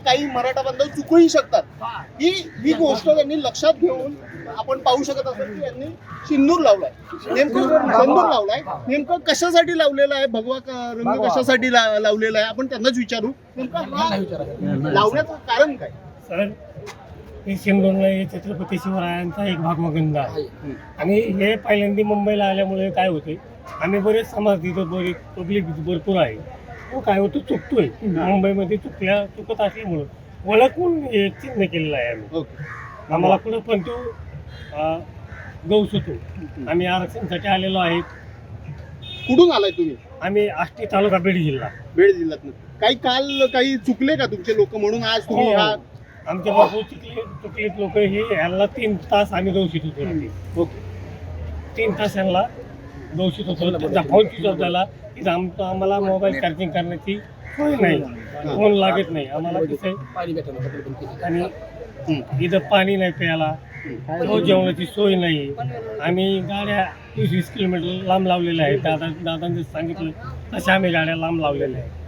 काही मराठा बांधव चुकूही शकतात. ही ही गोष्ट त्यांनी लक्षात घेऊन आपण पाहू शकत असेल की यांनी सिंदूर लावलाय. नेमकं सिंदूर लावलाय. नेमकं कशासाठी लावलेलं आहे? भगवा क- रंग कशासाठी ला- लावलेला आहे? आपण त्यांनाच विचारू. नेमकं हा लावण्याचं कारण काय? सर हे हे छत्रपती शिवरायांचा एक भागवगंध आहे. आणि हे पहिल्यांदा मुंबईला आल्यामुळे काय होते आम्ही बरेच समाज तिथं बरेच पब्लिक भरपूर आहे. काय होतो चुकतोय. मुंबईमध्ये चुकल्या चुकत असल्यामुळं ओळखून हे चिन्ह केलेलं आहे आम्ही. ओके. आम्हाला कुठं पण तो गौस होतो आम्ही आरक्षणासाठी आलेलो आहे कुठून आलाय तुम्ही? आम्ही आष्टी तालुका बीड जिल्हा. बीड जिल्ह्यात. काही काल काही चुकले का तुमचे लोक म्हणून? आज तुम्ही हो. हा. आमच्या बापू चुकले चुकलीत लोक हे यांना तीन तास आम्ही गौशीत होतो रात्री. ओके. तीन तास यांना गौशीत होतो त्यांचा फोन स्विच ऑफ झाला इथं आमचं आम्हाला मोबाईल चार्जिंग करण्याची सोय नाही. फोन लागत नाही. आम्हाला कसं आहे आणि. इथं पाणी नाही प्यायला. रोज जेवणाची सोय नाही. आम्ही गाड्या तीस वीस किलोमीटर लांब लावलेल्या आहेत. दादा दादांनी सांगितलं तशा आम्ही गाड्या लांब लावलेल्या आहेत.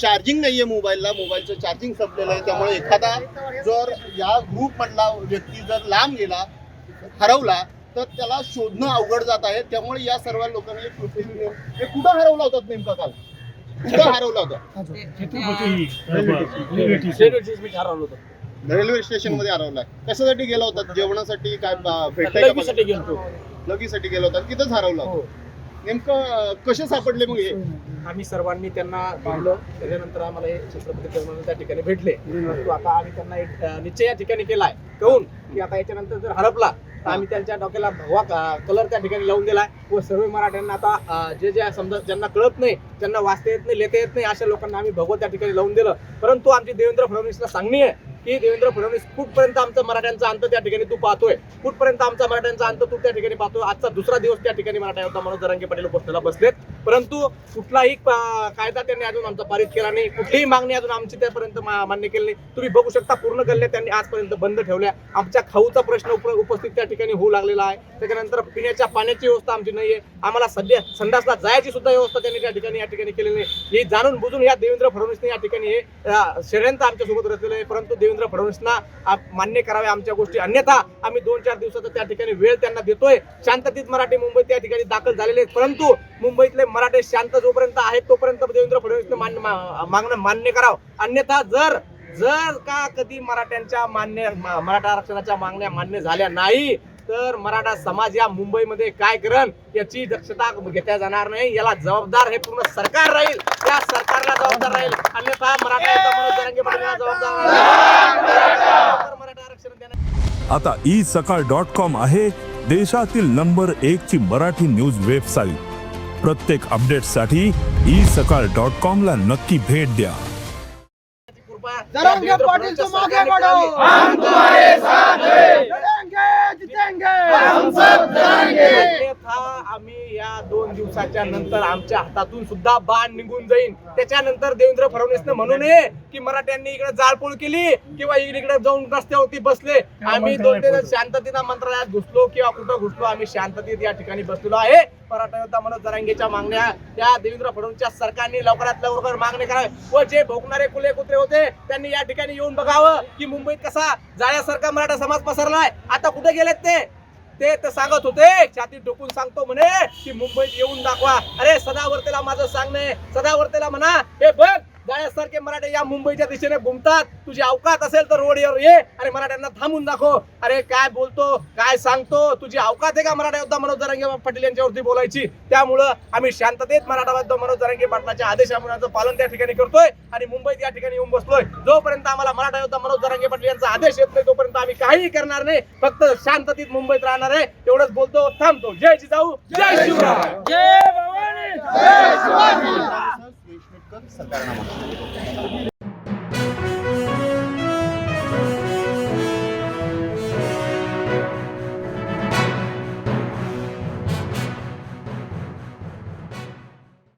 चार्जिंग नाहीये मोबाईलला. मोबाईलचं चार्जिंग संपलेलं आहे. त्यामुळे एखादा जर या ग्रुप मधला व्यक्ती जर लांब गेला हरवला तर त्याला शोधणं अवघड जात आहे. त्यामुळे या सर्व लोकांनी हे कुठं हरवला होता नेमका काल? कुठं हरवला होता? रेल्वे रेल्वे स्टेशनमध्ये हरवला. कशासाठी गेला होता? जेवणासाठी काय भेटायला लगेचसाठी गेलतो लगीसाठी गेला होता. तिथंच हरवला हो. होता नेमकं अं, कसे सापडले मग हे? आम्ही सर्वांनी त्यांना पाहिलं. त्याच्यानंतर आम्हाला हे छत्रपती टर्मिनल त्या ठिकाणी भेटले. आता आम्ही त्यांना एक निश्चय या ठिकाणी केलाय. कहून की आता याच्यानंतर जर हरपला तर आम्ही त्यांच्या डोक्याला भगवा कलर त्या ठिकाणी लावून दिलाय. व सर्व मराठ्यांना आता जे जे समजा ज्यांना कळत नाही ज्यांना वाचता येत नाही लिहिता येत नाही अशा लोकांना आम्ही भगवत त्या ठिकाणी लावून दिलं. परंतु आमची देवेंद्र फडणवीसला सांगणी आहे की देवेंद्र फडणवीस कुठपर्यंत आमचा मराठ्यांचा अंत त्या ठिकाणी तू पाहतोय? कुठपर्यंत आमचा मराठ्यांचा अंत तू त्या ठिकाणी पाहतोय? आजचा दुसरा दिवस त्या ठिकाणी मराठा होता मनोज दरांगे पाटील उपोषणाला बसलेत. परंतु कुठलाही कायदा त्यांनी अजून आमचा पारित केला नाही. कुठलीही मागणी अजून आमची त्यापर्यंत मान्य केली नाही. तुम्ही बघू शकता पूर्ण गल्ल्या त्यांनी आजपर्यंत बंद ठेवल्या. आमच्या खाऊचा प्रश्न उपस्थित त्या ठिकाणी होऊ लागलेला आहे. त्याच्यानंतर पिण्याच्या पाण्याची व्यवस्था आमची नाहीये. आम्हाला सध्या संडासला जायची सुद्धा व्यवस्था त्यांनी त्या ठिकाणी या ठिकाणी केलेली नाही. हे जाणून बुजून या देवेंद्र फडणवीसने या ठिकाणी हे षडयंत्र आमच्यासोबत रचलेलं आहे. परंतु देवेंद्र फडणवीसना मान्य करावे आमच्या गोष्टी. अन्यथा आम्ही दोन चार दिवसाचा त्या ठिकाणी वेळ त्यांना देतोय. शांततेत मराठी मुंबई त्या ठिकाणी दाखल झालेले आहेत. परंतु मुंबईतले मराठे शांत जोपर्यंत आहेत तोपर्यंत देवेंद्र फडणवीसने मान्य मागणं मान्य करावं. अन्यथा जर जर का कधी मराठ्यांच्या मान्य मराठा आरक्षणाच्या मागण्या मान्य झाल्या नाही तर मराठा समाज या मुंबईमध्ये काय करण याची दक्षता घेतल्या जाणार नाही. याला जबाबदार हे पूर्ण सरकार राहील. त्या सरकारला जबाबदार राहील. अन्यथा मराठा जबाबदार आता ई सकाळ डॉट कॉम आहे देशातील नंबर एक ची मराठी न्यूज वेबसाईट प्रत्येक अपडेटसाठी ई सकाळ डॉट कॉम ला नक्की भेट द्या. कृपया साथ हैं लड़ेंगे जीतेंगे हम सब लड़ेंगे अन्यथा आम्ही या दोन दिवसाच्या नंतर आमच्या हातातून सुद्धा बाण निघून जाईल त्याच्यानंतर देवेंद्र फडणवीसने म्हणू नये की मराठ्यांनी इकडे जाळपोळ केली किंवा इकडे इकडे जाऊन रस्त्यावरती बसले. आम्ही दोन ते शांततेनं मंत्रालयात घुसलो किंवा कुठं घुसलो आम्ही शांततेत या ठिकाणी बसलेलो आहे. मराठा योद्धा मनोज जरांगेच्या मागण्या त्या देवेंद्र फडणवीसच्या सरकारने लवकरात लवकर मागणी करावी. व जे भोगणारे कुले कुत्रे होते त्यांनी या ठिकाणी येऊन बघावं की मुंबईत कसा जाळ्यासारखा मराठा समाज पसरलाय. आता कुठे गेलेत ते? ते तर सांगत होते. छाती टोकून सांगतो म्हणे की मुंबईत येऊन दाखवा. अरे सदावर्तेला माझं सांगणे सदावर्तेला म्हणा हे बघ जाळ्यासारखे मराठे या मुंबईच्या दिशेने घुमतात. तुझी अवकात असेल तर रोडवर ये आणि मराठ्यांना थांबून दाखव. अरे काय बोलतो? काय सांगतो? तुझी अवकात आहे का मराठा योद्धा मनोज जरांगे पाटील यांच्यावरती बोलायची? त्यामुळं आम्ही शांततेत मराठा योद्धा मनोज जरांगे पाटलाच्या आदेशामुळे पालन त्या ठिकाणी करतोय आणि मुंबईत या ठिकाणी येऊन बसलोय. जोपर्यंत आम्हाला मराठा योद्धा मनोज जरांगे पाटील यांचा आदेश येत नाही तोपर्यंत आम्ही काहीही करणार नाही. फक्त शांततेत मुंबईत राहणार आहे. एवढंच बोलतो. थांबतो. जय जिजाऊ. जय शिवराय. जय भवानी. सरकारनामा.